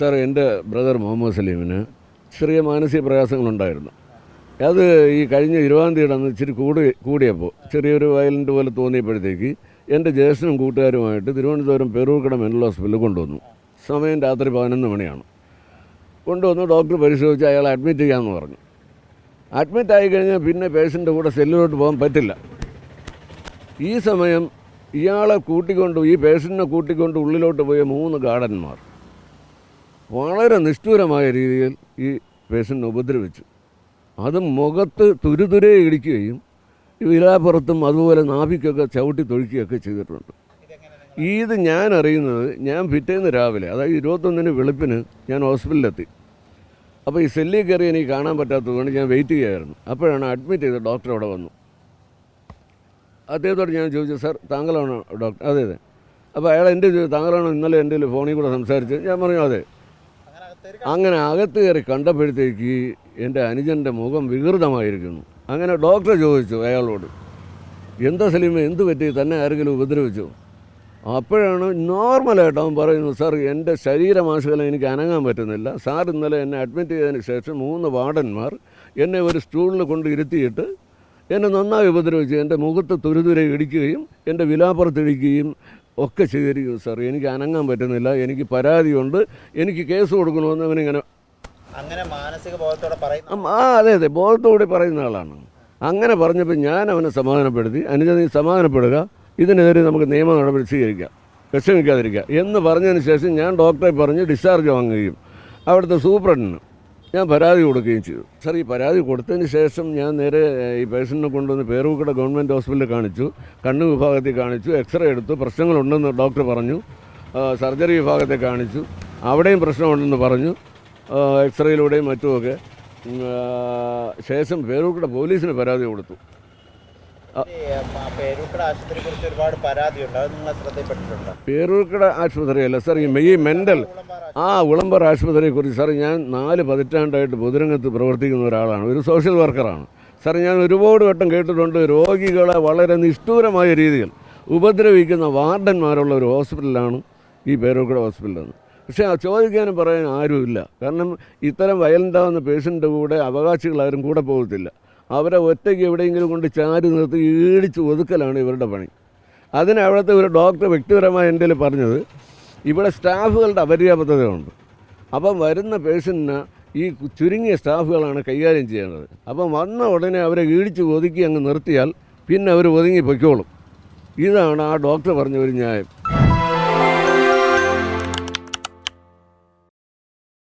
Sir എന്റെ brother Muhammad സലീമിന് ചെറിയ മാനസിക പ്രയാസങ്ങളുണ്ടായിരുന്നു. അത് ഈ കഴിഞ്ഞ ഇരുപതാം തീയതി അന്ന് ഇച്ചിരി കൂടി കൂടിയപ്പോൾ ചെറിയൊരു വയലന്റ് പോലെ തോന്നിയപ്പോഴത്തേക്ക് എന്റെ ജ്യേഷ്ഠനും കൂട്ടുകാരുമായിട്ട് തിരുവനന്തപുരം പെരൂർക്കട മെന്റൽ ഹോസ്പിറ്റലിൽ കൊണ്ടുവന്നു. സമയം രാത്രി പതിനൊന്ന് മണിയാണ്. കൊണ്ടുവന്നു ഡോക്ടർ പരിശോധിച്ച് അയാളെ അഡ്മിറ്റ് ചെയ്യാമെന്ന് പറഞ്ഞു. അഡ്മിറ്റ് ആയി കഴിഞ്ഞാൽ പിന്നെ പേഷ്യന്റെ കൂടെ സെല്ലിലോട്ട് പോകാൻ പറ്റില്ല. ഈ സമയം ഇയാളെ കൂട്ടിക്കൊണ്ട് ഈ പേഷ്യന്റിനെ കൂട്ടിക്കൊണ്ട് ഉള്ളിലോട്ട് പോയ മൂന്ന് ഗാർഡന്മാർ. വളരെ നിഷ്ഠൂരമായ രീതിയിൽ ഈ പേഷ്യന്റിനെ ഉപദ്രവിച്ചു. അത് മുഖത്ത് തുരുതുരെ ഇടിക്കുകയും വിലാപ്പുറത്തും അതുപോലെ നാഭിക്കൊക്കെ ചവിട്ടി തൊഴിക്കുകയൊക്കെ ചെയ്തിട്ടുണ്ട്. ഇത് ഞാൻ അറിയുന്നത് ഞാൻ പിറ്റേന്ന് രാവിലെ അതായത് ഇരുപത്തൊന്നിന് വെളുപ്പിന് ഞാൻ ഹോസ്പിറ്റലിലെത്തി. അപ്പോൾ ഈ സെല്ലിൽ കയറി എനിക്ക് കാണാൻ പറ്റാത്തതുകൊണ്ട് ഞാൻ വെയിറ്റ് ചെയ്യുമായിരുന്നു അപ്പോഴാണ് അഡ്മിറ്റ് ചെയ്ത ഡോക്ടർ അവിടെ വന്നു. അദ്ദേഹത്തോട് ഞാൻ ചോദിച്ചു സാർ താങ്കളാണോ ഡോക്ടർ അതെ അതെ. അപ്പോൾ അയാൾ എന്റെ ചോദിച്ചു താങ്കളാണോ ഇന്നലെ എന്റെ ഫോണിൽ കൂടെ സംസാരിച്ച് ഞാൻ പറഞ്ഞു അതെ. അങ്ങനെ അകത്ത് കയറി കണ്ടപ്പോഴത്തേക്ക് എന്റെ അനുജന്റെ മുഖം വികൃതമായിരിക്കുന്നു. അങ്ങനെ ഡോക്ടർ ചോദിച്ചു അയാളോട് എന്താ സലീമ എന്ത് പറ്റി? തന്നെ ആരെങ്കിലും ഉപദ്രവിച്ചു? അപ്പോഴാണ് നോർമലായിട്ട് അവൻ പറയുന്നു സാർ എന്റെ ശരീരമാശകലം എനിക്ക് അനങ്ങാൻ പറ്റുന്നില്ല. സാർ ഇന്നലെ എന്നെ അഡ്മിറ്റ് ചെയ്തതിന് ശേഷം മൂന്ന് വാർഡന്മാർ എന്നെ ഒരു സ്റ്റൂളിൽ കൊണ്ട് ഇരുത്തിയിട്ട് എന്നെ നന്നായി ഉപദ്രവിച്ചു എന്റെ മുഖത്ത് തുരുതുരെ ഇടിക്കുകയും എന്റെ വിലാപ്പുറത്ത് ഇടിക്കുകയും ഒക്കെ ചെയ്തിരിക്കുന്നു സാർ എനിക്ക് അനങ്ങാൻ പറ്റുന്നില്ല. എനിക്ക് പരാതിയുണ്ട്. എനിക്ക് കേസ് കൊടുക്കണമെന്ന് അവനിങ്ങനെ അങ്ങനെ മാനസിക ബോധത്തോടെ പറയുന്ന ആ അതെ അതെ. ബോധത്തോടെ പറയുന്ന ആളാണ്. അങ്ങനെ പറഞ്ഞപ്പോൾ ഞാൻ അവനെ സമാധാനപ്പെടുത്തി. അനുജ നീ സമാധാനപ്പെടുക. ഇതിനെതിരെ നമുക്ക് നിയമ നടപടി സ്വീകരിക്കാം. വിഷമിക്കാതിരിക്കുക. എന്ന് പറഞ്ഞതിന് ശേഷം ഞാൻ ഡോക്ടറെ പറഞ്ഞ് ഡിസ്ചാർജ് വാങ്ങുകയും അവിടുത്തെ സൂപ്രണ്ടിന് ഞാൻ പരാതി കൊടുക്കുകയും ചെയ്തു. സാർ ഈ പരാതി കൊടുത്തതിന് ശേഷം ഞാൻ നേരെ ഈ പേഷ്യന്റിനെ കൊണ്ടുവന്ന് പേരൂക്കട ഗവൺമെന്റ് ഹോസ്പിറ്റലിൽ കാണിച്ചു. കണ്ണ് വിഭാഗത്തിൽ കാണിച്ചു. എക്സ്റേ എടുത്തു. പ്രശ്നങ്ങളുണ്ടെന്ന് ഡോക്ടർ പറഞ്ഞു. സർജറി വിഭാഗത്തെ കാണിച്ചു. അവിടെയും പ്രശ്നമുണ്ടെന്ന് പറഞ്ഞു. എക്സ്റേയിലൂടെയും മറ്റുമൊക്കെ. ശേഷം പേരൂക്കട പോലീസിന് പരാതി കൊടുത്തു. പേരൂർക്കട ആശുപത്രിയല്ല. സാർ ഈ മെയ് മെന്റൽ ആ ഉളമ്പർ ആശുപത്രിയെക്കുറിച്ച് സാർ ഞാൻ നാല് പതിറ്റാണ്ടായിട്ട് പൊതുരംഗത്ത് പ്രവർത്തിക്കുന്ന ഒരാളാണ്. ഒരു സോഷ്യൽ വർക്കറാണ് സാർ ഞാൻ ഒരുപാട് വട്ടം കേട്ടിട്ടുണ്ട് രോഗികളെ വളരെ നിഷ്ഠൂരമായ രീതിയിൽ ഉപദ്രവിക്കുന്ന വാർഡന്മാരുള്ള ഒരു ഹോസ്പിറ്റലാണ് ഈ പേരൂക്കട ഹോസ്പിറ്റലെന്ന് പക്ഷേ ആ ചോദിക്കാനും പറയാൻ ആരുമില്ല. കാരണം ഇത്തരം വയലന്റാവുന്ന പേഷ്യന്റെ കൂടെ അവകാശികളാരും കൂടെ പോകത്തില്ല. അവരെ ഒറ്റയ്ക്ക് എവിടെയെങ്കിലും കൊണ്ട് ചാരി നിർത്തി ഈടിച്ച് ഒതുക്കലാണ് ഇവരുടെ പണി. അതിന് അവിടുത്തെ ഒരു ഡോക്ടർ വ്യക്തിപരമായി എന്റെ പറഞ്ഞത് ഇവിടെ സ്റ്റാഫുകളുടെ അപര്യാപ്തതയുണ്ട്. അപ്പം വരുന്ന പേഴ്സണിന് ഈ ചുരുങ്ങിയ സ്റ്റാഫുകളാണ് കൈകാര്യം ചെയ്യേണ്ടത്. അപ്പം വന്ന ഉടനെ അവരെ ഈടിച്ച് ഒതുക്കി അങ്ങ് നിർത്തിയാൽ പിന്നെ അവർ ഒതുങ്ങി പൊയ്ക്കോളും. ഇതാണ് ആ ഡോക്ടർ പറഞ്ഞ ഒരു ന്യായം.